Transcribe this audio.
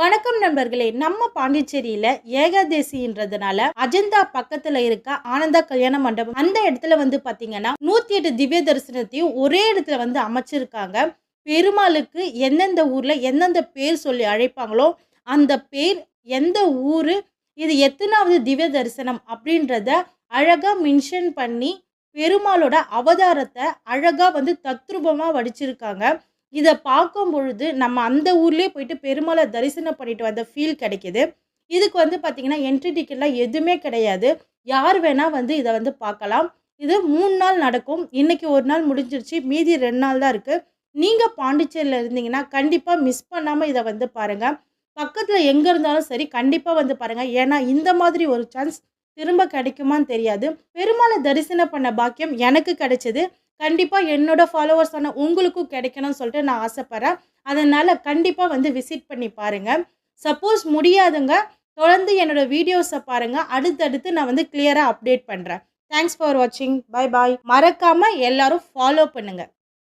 வணக்கம் நண்பர்களே நம்ம பாண்டிச்சேரியில ஏகாதேசின்றதுனால அஜந்தா பக்கத்துல இருக்க ஆனந்தா கல்யாண மண்டபம் அந்த இடத்துல வந்து பாத்தீங்கன்னா நூத்தி எட்டு திவ்ய தரிசனத்தையும் ஒரே இடத்துல வந்து அமைச்சிருக்காங்க. பெருமாளுக்கு எந்தெந்த ஊர்ல எந்தெந்த பேர் சொல்லி அழைப்பாங்களோ அந்த பேர் எந்த ஊரு இது எத்தனாவது திவ்ய தரிசனம் அப்படின்றத அழகா மென்ஷன் பண்ணி பெருமாளோட அவதாரத்தை அழகா வந்து தத்ரூபமா வடிச்சிருக்காங்க. இதை பார்க்கும் பொழுது நம்ம அந்த ஊர்லேயே போயிட்டு பெருமாளை தரிசனம் பண்ணிட்டு வந்த ஃபீல் கிடைக்கிது. இதுக்கு வந்து பார்த்திங்கன்னா என்ட்ரி டிக்கெட்லாம் எதுவுமே கிடையாது. யார் வேணால் வந்து இதை வந்து பார்க்கலாம் இது மூணு நாள் நடக்கும். இன்றைக்கி ஒரு நாள் முடிஞ்சிருச்சு. மீதி ரெண்டு நாள் தான் இருக்குது நீங்கள் பாண்டிச்சேரியில் இருந்தீங்கன்னா கண்டிப்பாக மிஸ் பண்ணாமல் இதை வந்து பாருங்கள் பக்கத்தில் எங்கே இருந்தாலும் சரி கண்டிப்பாக வந்து பாருங்கள் ஏன்னா இந்த மாதிரி ஒரு சான்ஸ் திரும்ப கிடைக்குமான்னு தெரியாது. பெருமாளை தரிசனம் பண்ண பாக்கியம் எனக்கு கிடைச்சது. கண்டிப்பாக என்னோட ஃபாலோவர்ஸான உங்களுக்கும் கிடைக்கணும்னு சொல்லிட்டு நான் ஆசைப்பட்றேன். அதனால் கண்டிப்பாக வந்து விசிட் பண்ணி பாருங்கள் சப்போஸ் முடியாதுங்க தொடர்ந்து என்னோட வீடியோஸை பாருங்கள் அடுத்தடுத்து நான் வந்து கிளியராக அப்டேட் பண்ணுறேன் தேங்க்ஸ் ஃபார் வாட்சிங் பை பாய் மறக்காமல் எல்லோரும் ஃபாலோ பண்ணுங்கள்